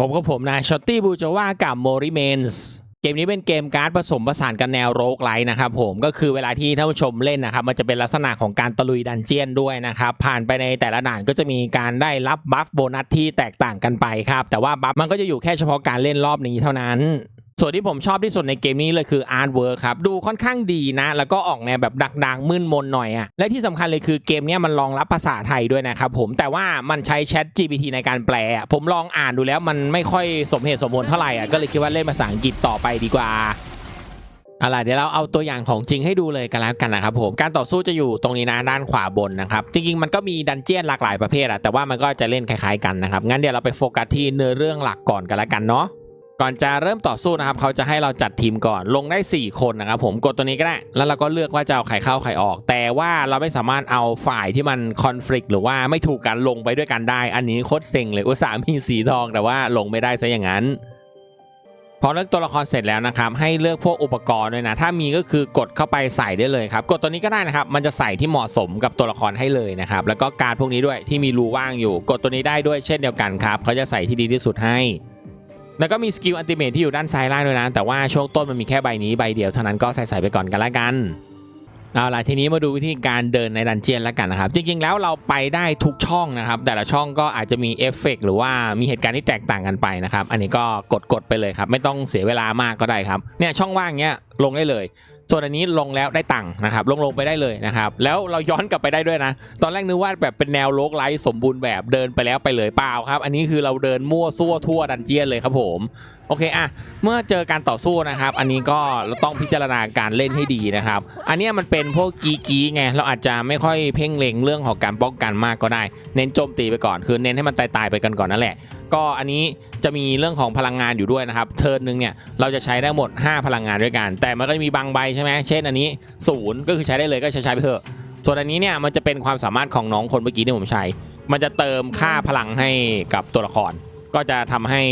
ผมกับผมนะชอตตี้บูจว่ากับโมริเมนส์เกมนี้เป็นเกมการ์ดผสมผสานกันแนวโรกไลท์นะครับผมก็คือเวลาที่ท่านผู้ชมเล่นนะครับ มันจะเป็นลักษณะของการตะลุยดันเจียนด้วยนะครับ ผ่านไปในแต่ละด่านก็จะมีการได้รับบัฟโบนัสที่แตกต่างกันไปครับ แต่ว่าบัฟมันก็จะอยู่แค่เฉพาะการเล่นรอบนี้เท่านั้น ส่วนที่ผมชอบที่สุดในเกมนี้เลยคืออาร์ตเวิร์ครับ ดูค่อนข้างดีนะ แล้วก็ออกแนวแบบดักๆมึนมนหน่อยอะและที่สำคัญเลยคือเกมนี้มันรองรับภาษาไทยด้วยนะครับผมแต่ว่ามันใช้ Chat GPT ในการแปลอะผมลองอ่านดูแล้วมันไม่ค่อยสมเหตุสมผลเท่าไหร่อะก็เลยคิดว่าเล่นภาษาอังกฤษต่อไปดีกว่าเอาล่ะเดี๋ยวเราเอาตัวอย่างของจริงให้ดูเลยกันแล้วกันนะครับผมการต่อสู้จะอยู่ตรงนี้นะด้านขวาบนนะครับจริงๆมันก็มีดันเจี้ยนหลากหลายประเภทอะแต่ว่ามันก็จะเล่นคล้ายๆกันนะครับงั้นเดี๋ยวเราไปโฟกัสที่เนื้อเรื่องหลักก่อนกันแล้วกันเนาะ ก่อนจะเริ่มต่อสู้นะครับเขาจะให้เราจัดทีมก่อนลงได้ 4 คนนะครับผมกดตัวนี้ก็ได้ แล้วเราก็เลือกว่าจะเอาใครเข้าใครออก แต่ว่าเราไม่สามารถเอาฝ่ายที่มันคอน FLICT หรือว่าไม่ถูกกันลงไปด้วยกันได้ อันนี้โคตรเซ็งเลยอุตส่าห์มีสีทองแต่ว่าลงไม่ได้ซะอย่างนั้นพอเลือกตัวละครเสร็จแล้วนะครับให้เลือกพวกอุปกรณ์ด้วยนะถ้ามีก็คือกดเข้าไปใส่ได้เลยครับกดตัวนี้ก็ได้นะครับมันจะใส่ที่เหมาะสมกับตัวละครให้เลยนะครับแล้วก็การดพวกนี้ด้วยที่มีรูว่างอยู่ กดตัวนี้ได้ด้วยเช่นเดียวกันครับเขาจะใส่ที่ดีที่สุดให้ แล้วก็มีสกิลอันติเมทที่อยู่ด้านซ้ายล่างด้วยนะ แต่ว่าช่วงต้นมันมีแค่ใบนี้ใบเดียวเท่านั้นก็ใส่ใส่ไปก่อนกันละกันเอาล่ะทีนี้มาดูวิธีการเดินในดันเจียนแล้วกันนะครับ จริงๆแล้วเราไปได้ทุกช่องนะครับ แต่ละช่องก็อาจจะมีเอฟเฟกต์หรือว่ามีเหตุการณ์ที่แตกต่างกันไปนะครับ อันนี้ก็กดๆไปเลยครับ ไม่ต้องเสียเวลามากก็ได้ครับเนี่ยช่องว่างเนี้ยลงได้เลย ส่วนอันนี้ลงแล้วได้ตังค์นะครับลงลงไปได้เลยนะครับแล้วเราย้อนกลับไปได้ด้วยนะ ตอนแรกนึกว่าแบบเป็นแนวโลกไลท์สมบูรณ์แบบเดินไปแล้วไปเลยเปล่าครับ อันนี้คือเราเดินมั่วซั่วทั่วดันเจียนเลยครับผม โอเคอะเมื่อเจอการต่อสู้นะครับ อันนี้ก็เราต้องพิจารณาการเล่นให้ดีนะครับ อันเนี้ยมันเป็นพวกกีกีไงเราอาจจะไม่ค่อยเพ่งเล็งเรื่องของการป้องกันมากก็ได้ เน้นโจมตีไปก่อนคือเน้นให้มันตายๆไปกันก่อนนั่นแหละ ก็อันนี้จะมีเรื่องของพลังงานอยู่ด้วยนะครับ เทิร์นหนึ่งเนี่ยเราจะใช้ได้หมด 5 พลังงานด้วยกัน แต่มันก็จะมีบางใบใช่ไหมเช่นอันนี้ศูนย์ก็คือใช้ได้เลยก็ใช้ใช้ไปเถอะส่วนอันนี้เนี่ยมันจะเป็นความสามารถของน้องคนเมื่อกี้ที่ผมใช้ มันจะเติมค่าพลังให้กับตัวละคร ก็จะทำให้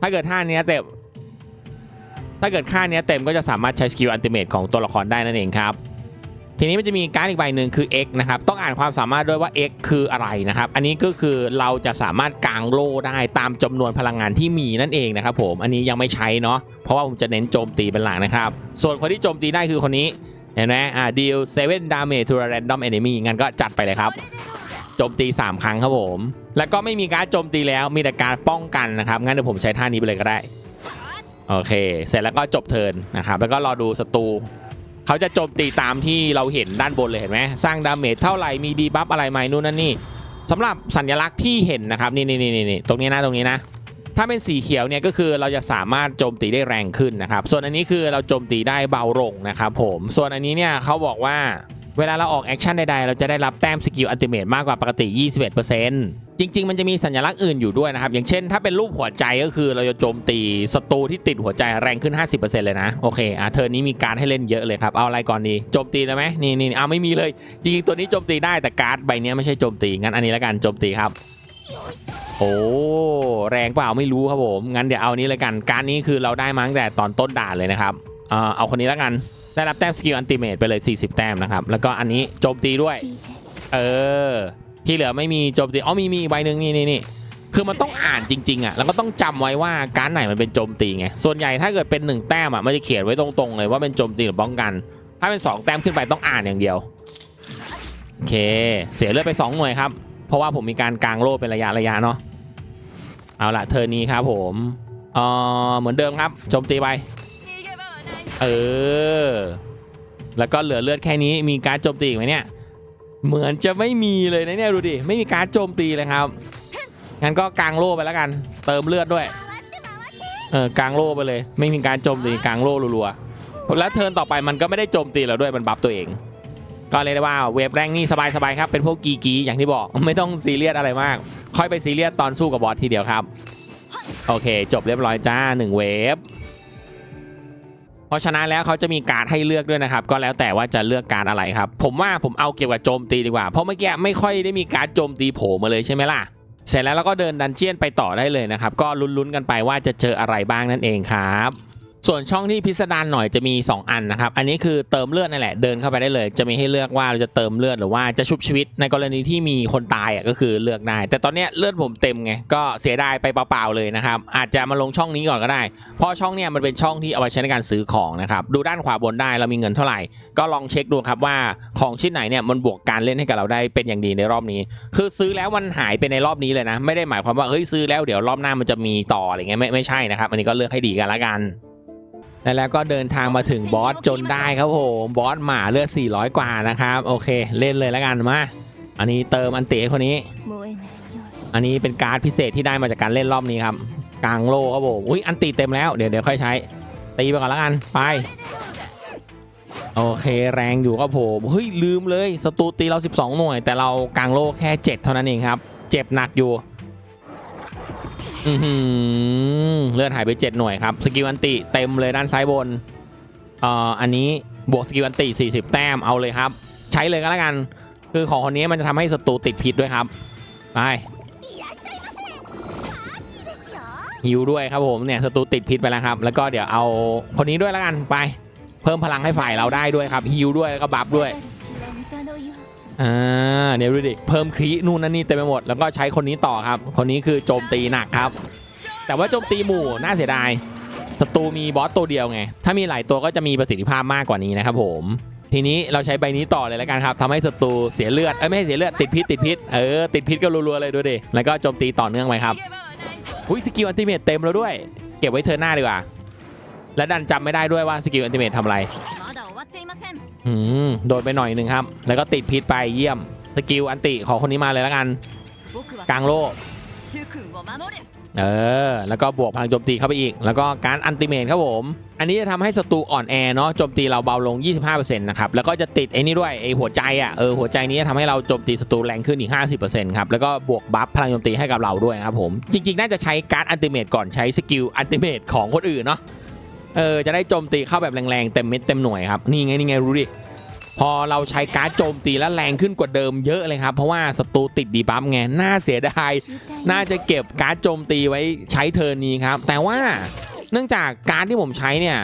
ถ้าเกิดท่าเนี้ยเต็ม ถ้าเกิดค่าเนี้ยเต็มก็จะสามารถใช้สกิลอันติเมตของตัวละครได้นั่นเองครับ ทีนี้มันจะมีการ์ดอีกใบหนึ่งคือ X นะครับ ต้องอ่านความสามารถด้วยว่า X คืออะไรนะครับ อันนี้ก็คือเราจะสามารถกางโล่ได้ตามจำนวนพลังงานที่มีนั่นเองนะครับผม อันนี้ยังไม่ใช้เนาะ เพราะว่าผมจะเน้นโจมตีเป็นหลักนะครับ ส่วนคนที่โจมตีได้คือคนนี้ เห็นไหมอ่า deal 7 damage to a random enemy งั้นก็จัดไปเลยครับ จมตี 3 ครั้งครับผม แล้วก็ไม่มีการโจมตีแล้วมีแต่การป้องกันนะครับ งั้นเดี๋ยวผมใช้ท่านี้ไปเลยก็ได้ โอเค เสร็จแล้วก็จบเทิร์นนะครับ แล้วก็รอดูศัตรูเขาจะโจมตีตามที่เราเห็นด้านบนเลยเห็นไหมสร้างดาเมจเท่าไหร่มีดีบัฟอะไรไหมนู่นนั่นนี่สำหรับสัญลักษณ์ที่เห็นนะครับนี่นี่นี่นี่ตรงนี้นะตรงนี้นะ ถ้าเป็นสีเขียวเนี่ยก็คือเราจะสามารถโจมตีได้แรงขึ้นนะครับ ส่วนอันนี้คือเราโจมตีได้เบาลงนะครับผมส่วนอันนี้เนี่ยเขาบอกว่า เวลาเราออกแอคชั่นใดๆ เราจะได้รับแต้มสกิลอัลติเมทมากกว่าปกติ 21%จริง ๆ มันจะมีสัญลักษณ์อื่นอยู่ด้วยนะครับ อย่างเช่นถ้าเป็นรูปหัวใจก็คือเราจะโจมตีศัตรูที่ติดหัวใจแรงขึ้น 50%เลยนะ โอเคอะเธอนี้มีการให้เล่นเยอะเลยครับ เอาอะไรก่อนดีโจมตีได้ไหมนี่นี่เอาไม่มีเลย จริงๆ ตัวนี้โจมตีได้แต่การ์ดใบนี้ไม่ใช่โจมตี งั้นอันนี้แล้วกันโจมตีครับโอ้แรงเปล่าไม่รู้ครับผมงั้นเดี๋ยวเอานี้เลยกันการดนี้คือเราได้มาตั้งแต่ตอนต้นด่านเลยนะครับอ่อเอาคนนี้แล้วกัน ได้รับแต้มสกิลอันติเมตไปเลย 40 แต้มนะครับ แล้วก็อันนี้โจมตีด้วย เออ ที่เหลือไม่มีโจมตี อ๋อมีมีอีกใบหนึ่งนี่นี่นี่คือมันต้องอ่านจริง ๆอะแล้วก็ต้องจำไว้ว่าการดไหนมันเป็นโจมตีไง ส่วนใหญ่ถ้าเกิดเป็นหนึ่งแต้มอะมันจะเขียนไว้ตรงๆเลยว่าเป็นโจมตีหรือป้องกัน ถ้าเป็นสองแต้มขึ้นไปต้องอ่านอย่างเดียวโอเค เสียเลือดไปสองหน่วยครับ เพราะว่าผมมีการกางโล่เป็นระยะระยะเนาะเอาละเธอนี้ครับผมเออเหมือนเดิมครับโจมตีไป เออ แล้วก็เหลือเลือดแค่นี้มีการโจมตีอีกไหมเนี่ย เหมือนจะไม่มีเลยนะเนี่ยดูดิ ไม่มีการโจมตีเลยครับ งั้นก็กางโล่ไปแล้วกัน เติมเลือดด้วย เออกางโล่ไปเลย ไม่มีการโจมตีกางโล่รัวๆ แล้วเทิร์นต่อไปมันก็ไม่ได้โจมตีเราด้วยมันบัฟตัวเอง ก็เลยได้ว่าเวฟแรงนี่สบายๆครับ เป็นพวกกีกีอย่างที่บอก ไม่ต้องซีเรียสอะไรมาก ค่อยไปซีเรียสตอนสู้กับบอสทีเดียวครับ โอเค จบเรียบร้อยจ้าหนึ่งเวฟ พราะฉะนั้นแล้วเขาจะมีการ์ดให้เลือกด้วยนะครับ ก็แล้วแต่ว่าจะเลือกการ์ดอะไรครับ ผมว่าผมเอาเกี่ยวกับโจมตีดีกว่า เพราะเมื่อกี้ไม่ค่อยได้มีการ์ดโจมตีโผล่มาเลยใช่ไหมล่ะ เสร็จแล้วเราก็เดินดันเจียนไปต่อได้เลยนะครับ ก็ลุ้นๆกันไปว่าจะเจออะไรบ้างนั่นเองครับ ส่วนช่องที่พิสดารหน่อยจะมี 2 อันนะครับ อันนี้คือเติมเลือดนั่นแหละเดินเข้าไปได้เลย จะมีให้เลือกว่าเราจะเติมเลือดหรือว่าจะชุบชีวิตในกรณีที่มีคนตายอะก็คือเลือกได้ แต่ตอนนี้เลือดผมเต็มไงก็เสียดายไปเปล่าๆเลยนะครับ อาจจะมาลงช่องนี้ก่อนก็ได้ เพราะช่องเนี้ยมันเป็นช่องที่เอาไว้ใช้ในการซื้อของนะครับดูด้านขวาบนได้เรามีเงินเท่าไหร่ ก็ลองเช็คดูครับว่าของชิ้นไหนเนี่ยมันบวกการเล่นให้กับเราได้เป็นอย่างดีในรอบนี้ คือซื้อแล้วมันหายไปในรอบนี้เลยนะ ไม่ได้หมายความว่าเฮ้ยซื้อแล้วเดี๋ยวรอบหน้ามันจะมีต่ออะไรเงี้ยไม่ไม่ใช่นะครับอันนี้ก็เลือกให้ดีกันละกัน แล้วก็เดินทางมาถึงบอสจนได้ครับผมบอสหมาเลือด 400 กว่านะครับ โอเค เล่นเลยแล้วกันมา อันนี้เติมอันเตะคนนี้ อันนี้เป็นการ์ดพิเศษที่ได้มาจากการเล่นรอบนี้ครับ กลางโลครับผมอุ้ยอันตีเต็มแล้วเดี๋ยวเดี๋ยวค่อยใช้ ตีไปก่อนแล้วกันไป โอเคแรงอยู่ครับผมเฮ้ยลืมเลยสตูตีเรา 12 หน่วย แต่เรากลางโลแค่ 7 เท่านั้นเองครับ เจ็บหนักอยู่ เลือดหายไปเจ็ดหน่วยครับ สกิลอันติเต็มเลยด้านซ้ายบนอันนี้บวกสกิลอันติ 40 แต้มเอาเลยครับ ใช้เลยก็แล้วกัน คือของคนนี้มันจะทำให้ศัตรูติดผิดด้วยครับ ไปฮิวด้วยครับผมเนี่ยศัตรูติดผิดไปแล้วครับ แล้วก็เดี๋ยวเอาคนนี้ด้วยแล้วกันไป เพิ่มพลังให้ฝ่ายเราได้ด้วยครับฮิวด้วยแล้วก็บัฟด้วย อ่าเดี๋ยวดูดิเพิ่มครีนู่นนั่นนี่เต็มไปหมดแล้วก็ใช้คนนี้ต่อครับ คนนี้คือโจมตีหนักครับ แต่ว่าโจมตีหมู่น่าเสียดายศัตรูมีบอสตัวเดียวไง ถ้ามีหลายตัวก็จะมีประสิทธิภาพมากกว่านี้นะครับผมทีนี้เราใช้ใบนี้ต่อเลยแล้วกันครับทำให้ศัตรูเสียเลือดเอ้ยไม่ใช่เสียเลือดติดพิษติดพิษเออติดพิษก็รัวๆเลยดูดิแล้วก็โจมตีต่อเนื่องไปครับอุ้ยสกิลอันติเมตเต็มแล้วด้วย เก็บไว้เธอหน้าดีกว่า และดันจำไม่ได้ด้วยว่าสกิลอันติเมตทำอะไร โดนไปหน่อยหนึ่งครับ แล้วก็ติดพิษไปเยี่ยม สกิลอันติของคนนี้มาเลยแล้วกัน กลางโลกเออ แล้วก็บวกพลังโจมตีเข้าไปอีก แล้วก็การอันติเมทครับผม อันนี้จะทำให้ศัตรูอ่อนแอเนาะ โจมตีเราเบาลง 25%นะครับ แล้วก็จะติดไอ้นี่ด้วยไอ้หัวใจอะ เออ หัวใจนี้จะทำให้เราโจมตีศัตรูแรงขึ้นอีก 50%ครับ แล้วก็บวกบัฟพลังโจมตีให้กับเราด้วยนะครับผม จริงๆ น่าจะใช้การอันติเมทก่อนใช้สกิลอันติเมทของคนอื่นเนาะ เออจะได้โจมตีเข้าแบบแรงๆเต็มเม็ดเต็มหน่วยครับนี่ไงนี่ไงรู้ดิพอเราใช้การ์ดโจมตีแล้วแรงขึ้นกว่าเดิมเยอะเลยครับ เพราะว่าศัตรูติดดีบัฟไงน่าเสียดายน่าจะเก็บการ์ดโจมตีไว้ใช้เทิร์นนี้ครับ แต่ว่าเนื่องจากการ์ดที่ผมใช้เนี่ย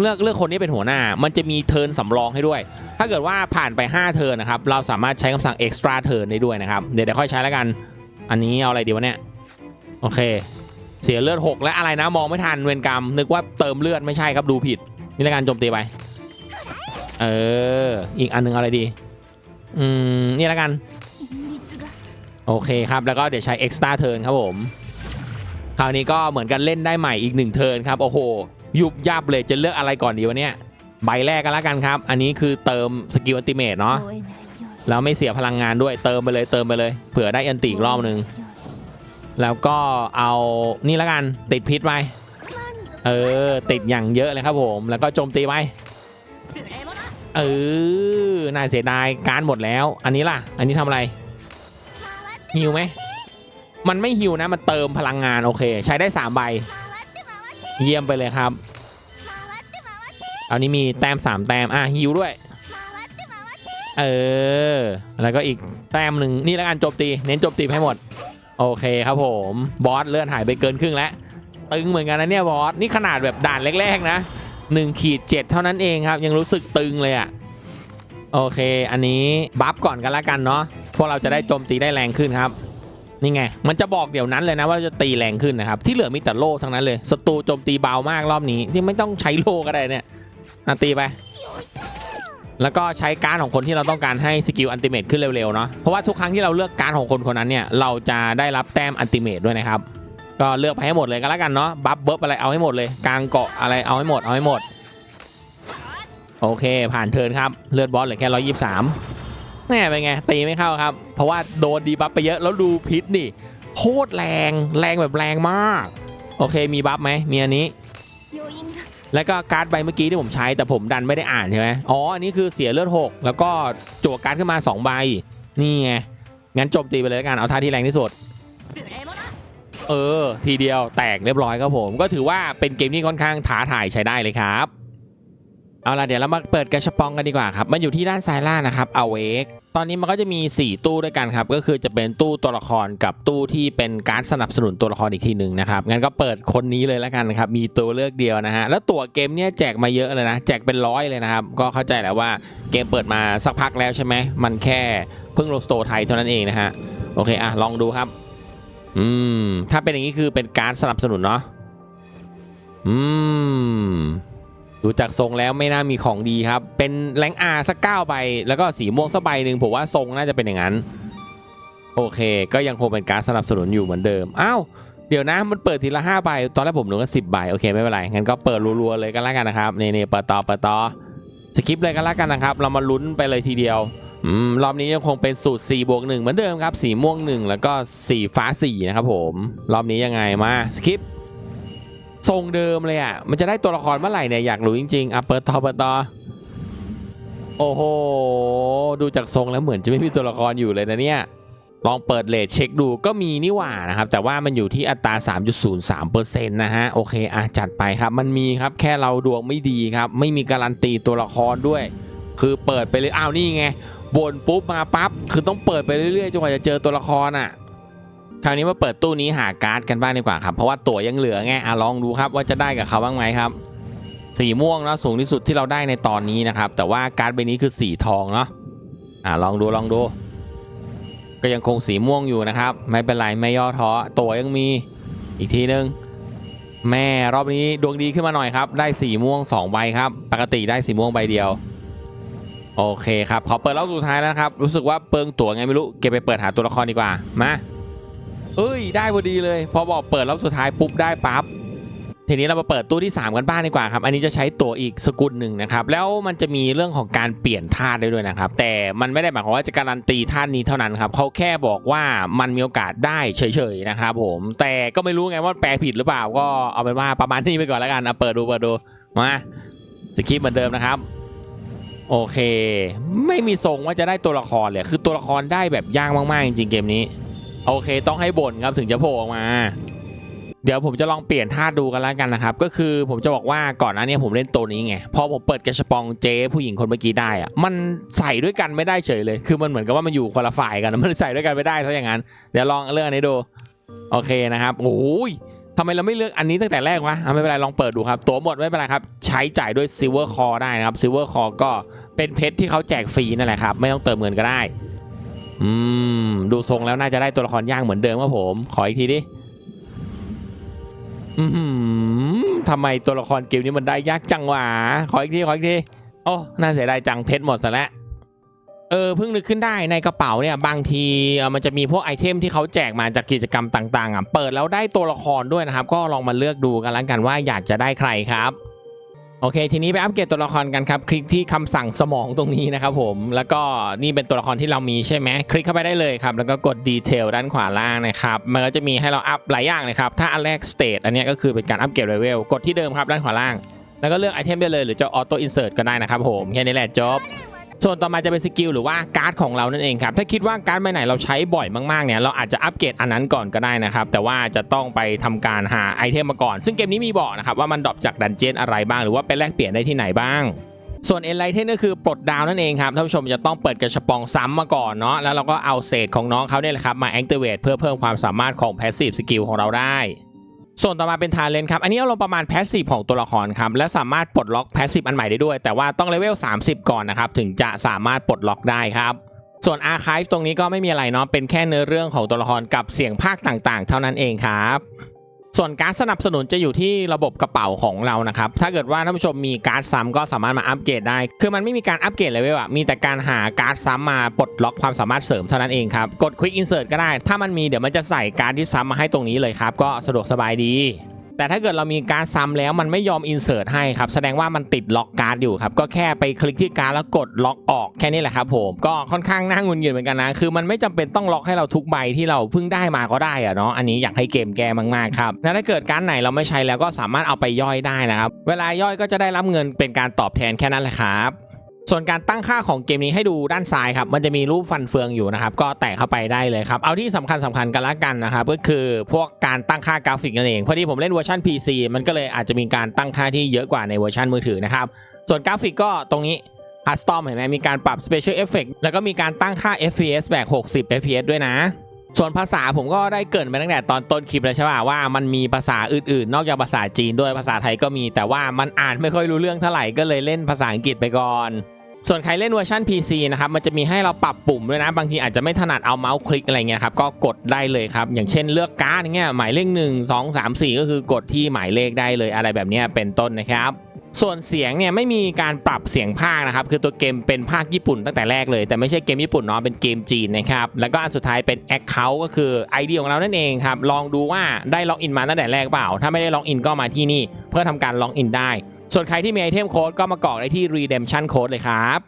เลือกเลือกคนนี้เป็นหัวหน้า มันจะมีเทิร์นสำรองให้ด้วย ถ้าเกิดว่าผ่านไป 5 เทิร์นนะครับเราสามารถใช้คำสั่ง extra turn ได้ด้วยนะครับเดี๋ยวเดี๋ยวค่อยใช้แล้วกัน อันนี้เอาอะไรดีวะเนี่ยโอเค เสียเลือด 6 และอะไรนะมองไม่ทันเวรกรรม นึกว่าเติมเลือดไม่ใช่ครับดูผิด นี่ละการโจมตีไป เออ อีกอันนึงอะไรดี อืม นี่ละกัน โอเคครับ แล้วก็เดี๋ยวใช้เอ็กซ์ตาเทิร์นครับผม คราวนี้ก็เหมือนกันเล่นได้ใหม่อีกหนึ่งเทิร์นครับ โอ้โห ยุบยับเลยจะเลือกอะไรก่อนดีวะเนี่ยใบแรกกันละกันครับ อันนี้คือเติมสกิลอัลติเมตเนาะแล้วไม่เสียพลังงานด้วยเติมไปเลยเติมไปเลย เผื่อได้อันติอีกรอบนึง แล้วก็เอานี่ละกันติดพิษไปเออติดอย่างเยอะเลยครับผม แล้วก็โจมตีไปเออนายเสียดายการหมดแล้ว อันนี้ล่ะ อันนี้ทำอะไรหิวไหมมันไม่หิวนะมันเติมพลังงานโอเค ใช้ได้สามใบเยี่ยมไปเลยครับอันนี้มีแต้มสามแต้มอะหิวด้วยเออแล้วก็อีกแต้มหนึ่งนี่ละกันโจมตี เน้นโจมตีให้หมด โอเคครับผมบอสเลื่อนหายไปเกินครึ่งแล้วตึงเหมือนกันนะเนี่ยบอสนี่ขนาดแบบด่านแรกๆนะ1ขีด7เท่านั้นเองครับ ยังรู้สึกตึงเลยอะ่ะโอเค อันนี้บัฟก่อนกันละกันเนาะพวกเราจะได้โจมตีได้แรงขึ้นครับนี่ไง มันจะบอกเดี๋ยวนั้นเลยนะว่าจะตีแรงขึ้นนะครับ ที่เหลือมีแต่โล่ทั้งนั้นเลยศัตรูโจมตีเบามากรอบนี้ที่ไม่ต้องใช้โล่ก็ได้เนี่ยตีไป แล้วก็ใช้การของคนที่เราต้องการให้สกิลอันติเมตขึ้นเร็วๆเนาะเพราะว่าทุกครั้งที่เราเลือกการของคนคนนั้นเนี่ยเราจะได้รับแต้มอันติเมตด้วยนะครับก็เลือกไปให้หมดเลยก็แล้วกันเนาะบัฟเบิร์บอะไรเอาให้หมดเลยกลางเกาะอะไรเอาให้หมดเอาให้หมดโอเค ผ่านเทินครับเลือดบอสเหลือแค่ร้อยยี่สิบสามแน่เป็นไงตีไม่เข้าครับ เพราะว่าโดนดีบัฟไปเยอะแล้วดูพิษนี่โคตรแรงแรงแบบแรงมาก โอเคมีบัฟไหมมีอันนี้ แล้วก็การ์ดใบเมื่อกี้ที่ผมใช้แต่ผมดันไม่ได้อ่านใช่ไหมอ๋ออันนี้คือเสียเลือด 6 แล้วก็จั่วการ์ดขึ้นมา 2 ใบ นี่ไง งั้นโจมตีไปเลยกันเอาท่าที่แรงที่สุด เออ ทีเดียวแตกเรียบร้อยครับผม ก็ถือว่าเป็นเกมที่ค่อนข้างท้าทายใช้ได้เลยครับ เอาล่ะเดี๋ยวเรามาเปิดกระชปองกันดีกว่าครับ มันอยู่ที่ด้านซ้ายล่างนะครับ awake ตอนนี้มันก็จะมี 4 ตู้ด้วยกันครับ ก็คือจะเป็นตู้ตัวละครกับตู้ที่เป็นการสนับสนุนตัวละครอีกทีหนึ่งนะครับ งั้นก็เปิดคนนี้เลยแล้วกันนะครับ มีตัวเลือกเดียวนะฮะ แล้วตั๋วเกมเนี่ยแจกมาเยอะเลยนะ แจกเป็นร้อยเลยนะครับ ก็เข้าใจแหละว่าเกมเปิดมาสักพักแล้วใช่ไหม มันแค่เพิ่งลงสโตร์ไทยเท่านั้นเองนะฮะ โอเคอะลองดูครับ อืม ถ้าเป็นอย่างนี้คือเป็นการสนับสนุนเนาะ อืม ดูจากทรงแล้วไม่น่ามีของดีครับ เป็นแรงอาสักเก้าใบ แล้วก็สีม่วงสักใบหนึ่งผมว่าทรงน่าจะเป็นอย่างนั้น โอเค ก็ยังคงเป็นการสนับสนุนอยู่เหมือนเดิม อ้าว เดี๋ยวนะ มันเปิดทีละ5ใบ ตอนแรกผมนึกว่า10ใบ โอเค ไม่เป็นไร งั้นก็เปิดรัวๆเลยกันแล้วกันนะครับ นี่นี่เปิดต่อเปิดต่อ สกิปเลยกันแล้วกันนะครับ เรามาลุ้นไปเลยทีเดียวอืมรอบนี้ยังคงเป็นสูตร4บวก1เหมือนเดิมครับ สีม่วง 1 แล้วก็สีฟ้า4นะครับผม รอบนี้ยังไงมาสกิป ทรงเดิมเลยอะ มันจะได้ตัวละครเมื่อไหร่เนี่ยอยากรู้จริงๆอะเปิดต่อเปิดต่อโอ้โห ดูจากทรงแล้วเหมือนจะไม่มีตัวละครอยู่เลยนะเนี่ย ลองเปิดเลทเช็คดูก็มีนี่หว่านะครับ แต่ว่ามันอยู่ที่อัตรา 3.03%นะฮะ โอเคอะจัดไปครับ มันมีครับแค่เราดวงไม่ดีครับ ไม่มีการันตีตัวละครด้วย คือเปิดไปเลย อ้าวนี่ไงบนปุ๊บมาปั๊บ คือต้องเปิดไปเรื่อยๆจนกว่าจะเจอตัวละครอะ คราวนี้มาเปิดตู้นี้หาการ์ดกันบ้างดีกว่าครับ เพราะว่าตั๋วยังเหลือไงอะลองดูครับว่าจะได้กับเขาบ้างไหมครับ สีม่วงแล้วสูงที่สุดที่เราได้ในตอนนี้นะครับ แต่ว่าการ์ดใบนี้คือสีทองเนาะอะลองดูลองดู ก็ยังคงสีม่วงอยู่นะครับ ไม่เป็นไรไม่ย่อท้อตั๋วยังมีอีกทีนึงแม่รอบนี้ดวงดีขึ้นมาหน่อยครับ ได้สีม่วง2ใบครับ ปกติได้สีม่วงใบเดียว โอเคครับขอเปิดรอบสุดท้ายแล้วครับ รู้สึกว่าเปิงตั๋วไงไม่รู้เก็บไปเปิดหาตัวละครดีกว่ามา เอ้ย ได้พอดีเลย พอบอกเปิดรอบสุดท้ายปุ๊บได้ปั๊บทีนี้เรามาเปิดตู้ที่ 3 กันบ้างดีกว่าครับ อันนี้จะใช้ตัวอีกสกุลหนึ่งนะครับ แล้วมันจะมีเรื่องของการเปลี่ยนธาตุได้ด้วยนะครับ แต่มันไม่ได้หมายความว่าจะการันตีธาตุนี้เท่านั้นครับเขาแค่บอกว่ามันมีโอกาสได้เฉยๆนะครับผม แต่ก็ไม่รู้ไงว่าแปลผิดหรือเปล่า ก็เอาเป็นว่าประมาณนี้ไปก่อนแล้วกันเอาเปิดดูเปิดดูมาสคริปเหมือนเดิมนะครับ โอเค ไม่มีทรงว่าจะได้ตัวละครเลยคือตัวละครได้แบบยากมากๆจริงๆเกมนี้ โอเค ต้องให้บ่นครับถึงจะโผล่ออกมา เดี๋ยวผมจะลองเปลี่ยนท่าดูกันแล้วกันนะครับ ก็คือผมจะบอกว่าก่อนหน้านี้ผมเล่นตัวนี้ไง พอผมเปิดกระชปองเจ๊ผู้หญิงคนเมื่อกี้ได้อะมันใส่ด้วยกันไม่ได้เฉยเลย คือมันเหมือนกับว่ามันอยู่คนละฝ่ายกัน มันใส่ด้วยกันไม่ได้ซะอย่างนั้น เดี๋ยวลองเลือกอันนี้ดู โอเคนะครับโอ้ยทำไมเราไม่เลือกอันนี้ตั้งแต่แรกวะอะไม่เป็นไรลองเปิดดูครับ ตัวหมดไม่เป็นไรครับ ใช้จ่ายด้วยซิลเวอร์คอได้นะครับซิลเวอร์คอก็เป็นเพชรที่เขาแจกฟรีนั่นแหละครับ ไม่ต้องเติมเงินก็ได้ อืม ดูทรงแล้วน่าจะได้ตัวละครย่างเหมือนเดิมครับผม ขออีกทีดิอืมทำไมตัวละครเกมนี้มันได้ยากจังวะขออีกทีขออีกทีโอ้น่าเสียดายจังเพชรหมดซะแล้วเออเพิ่งนึกขึ้นได้ในกระเป๋าเนี่ยบางทีมันจะมีพวกไอเทมที่เขาแจกมาจากกิจกรรมต่างๆอะเปิดแล้วได้ตัวละครด้วยนะครับ ก็ลองมาเลือกดูกันแล้วกันว่าอยากจะได้ใครครับ โอเค ทีนี้ไปอัปเกรดตัวละครกันครับ คลิกที่คำสั่งสมองตรงนี้นะครับผม แล้วก็นี่เป็นตัวละครที่เรามีใช่ไหมคลิกเข้าไปได้เลยครับ แล้วก็กดดีเทลด้านขวาล่างนะครับ มันก็จะมีให้เราอัพหลายอย่างเลยครับ ถ้าอันแรกสเตตอันนี้ก็คือเป็นการอัปเกรดเลเวล กดที่เดิมครับด้านขวาล่าง แล้วก็เลือกไอเทมได้เลยหรือจะออโต้อินเสิร์ตก็ได้นะครับผม แค่นี้แหละจบ ส่วนต่อมาจะเป็นสกิลหรือว่าการ์ดของเรานั่นเองครับถ้าคิดว่าการ์ดใบไหนเราใช้บ่อยมากๆเนี่ยเราอาจจะอัปเกรดอันนั้นก่อนก็ได้นะครับแต่ว่าจะต้องไปทำการหาไอเทมมาก่อน ซึ่งเกมนี้มีบอกนะครับว่ามันดรอปจากดันเจียนอะไรบ้างหรือว่าไปแลกเปลี่ยนได้ที่ไหนบ้างส่วนเอ็นไลเทนก็คือปลดดาวนั่นเองครับท่านผู้ชมจะต้องเปิดกระชปองซ้ำมาก่อนเนาะแล้วเราก็เอาเศษของน้องเขาเนี่ยแหละครับมา activate เพื่อเพิ่มความสามารถของ passive skill ของเราได้ ส่วนต่อมาเป็นทาเลนครับ อันนี้เอาลงประมาณแพสซีฟของตัวละครครับ และสามารถปลดล็อกแพสซีฟอันใหม่ได้ด้วย แต่ว่าต้องเลเวล 30 ก่อนนะครับ ถึงจะสามารถปลดล็อกได้ครับส่วนอาร์คีฟตรงนี้ก็ไม่มีอะไรเนาะเป็นแค่เนื้อเรื่องของตัวละครกับเสียงภาคต่างๆ เท่านั้นเองครับ ส่วนการสนับสนุนจะอยู่ที่ระบบกระเป๋าของเรานะครับ ถ้าเกิดว่าท่านผู้ชมมีการ์ดซ้ำก็สามารถมาอัปเกรดได้ คือมันไม่มีการอัปเกรดเลเวลอะมีแต่การหาการ์ดซ้ำมาปลดล็อกความสามารถเสริมเท่านั้นเองครับ กด Quick Insert ก็ได้ ถ้ามันมีเดี๋ยวมันจะใส่การ์ดที่ซ้ำมาให้ตรงนี้เลยครับ ก็สะดวกสบายดี แต่ถ้าเกิดเรามีการซ้ำแล้วมันไม่ยอมอินเสิร์ตให้ครับแสดงว่ามันติดล็อกการ์ดอยู่ครับก็แค่ไปคลิกที่การ์ดแล้วกดล็อกออกแค่นี้แหละครับผมก็ค่อนข้างน่างุนงิดเหมือนกันนะคือมันไม่จำเป็นต้องล็อกให้เราทุกใบที่เราเพิ่งได้มาก็ได้อะเนาะอันนี้อยากให้เกมแก้มากๆครับแล้วถ้าเกิดการดไหนเราไม่ใช้แล้วก็สามารถเอาไปย่อยได้นะครับเวลาย่อยก็จะได้รับเงินเป็นการตอบแทนแค่นั้นแหละครับ ส่วนการตั้งค่าของเกมนี้ให้ดูด้านซ้ายครับ มันจะมีรูปฟันเฟืองอยู่นะครับ ก็แตะเข้าไปได้เลยครับ เอาที่สำคัญสำคัญกันละกันนะครับ ก็คือพวกการตั้งค่ากราฟิกนั่นเอง พอดีผมเล่นเวอร์ชัน PC มันก็เลยอาจจะมีการตั้งค่าที่เยอะกว่าในเวอร์ชันมือถือนะครับ ส่วนกราฟิกก็ตรงนี้ Custom เห็นไหมมีการปรับ Special Effect แล้วก็มีการตั้งค่า FPS แบบ60 FPS ด้วยนะ ส่วนภาษาผมก็ได้เกรินไปตั้งแต่ตอนต้นคลิปแล้วใช่ป่ะว่ามันมีภาษาอื่นๆ นอกจากภาษาจีนด้วยภาษาไทยก็มีแต่ว่ามันอ่านไม่ค่อยรู้เรื่องเท่าไหร่ก็เลยเล่นภาษาอังกฤษไปก่อนส่วนใครเล่นเวอร์ชัน PC นะครับ มันจะมีให้เราปรับปุ่มด้วยนะ บางทีอาจจะไม่ถนัดเอาเมาส์คลิกอะไรเงี้ยครับ ก็กดได้เลยครับ อย่างเช่นเลือกการ์ดอย่างเงี้ย หมายเลข 1 2 3 4 ก็คือกดที่หมายเลขได้เลยอะไรแบบนี้เป็นต้นนะครับ ส่วนเสียงเนี่ยไม่มีการปรับเสียงภาคนะครับคือตัวเกมเป็นภาคญี่ปุ่นตั้งแต่แรกเลย แต่ไม่ใช่เกมญี่ปุ่นเนาะเป็นเกมจีนนะครับแล้วก็อันสุดท้ายเป็น Account ก็คือ ID ของเรานั่นเองครับลองดูว่าได้ล็อกอินมาตั้งแต่แรกเปล่า ถ้าไม่ได้ล็อกอินก็มาที่นี่เพื่อทำการล็อกอินได้ ส่วนใครที่มีไอเทมโค้ดก็มากรอกได้ที่ redemption code เลยครับ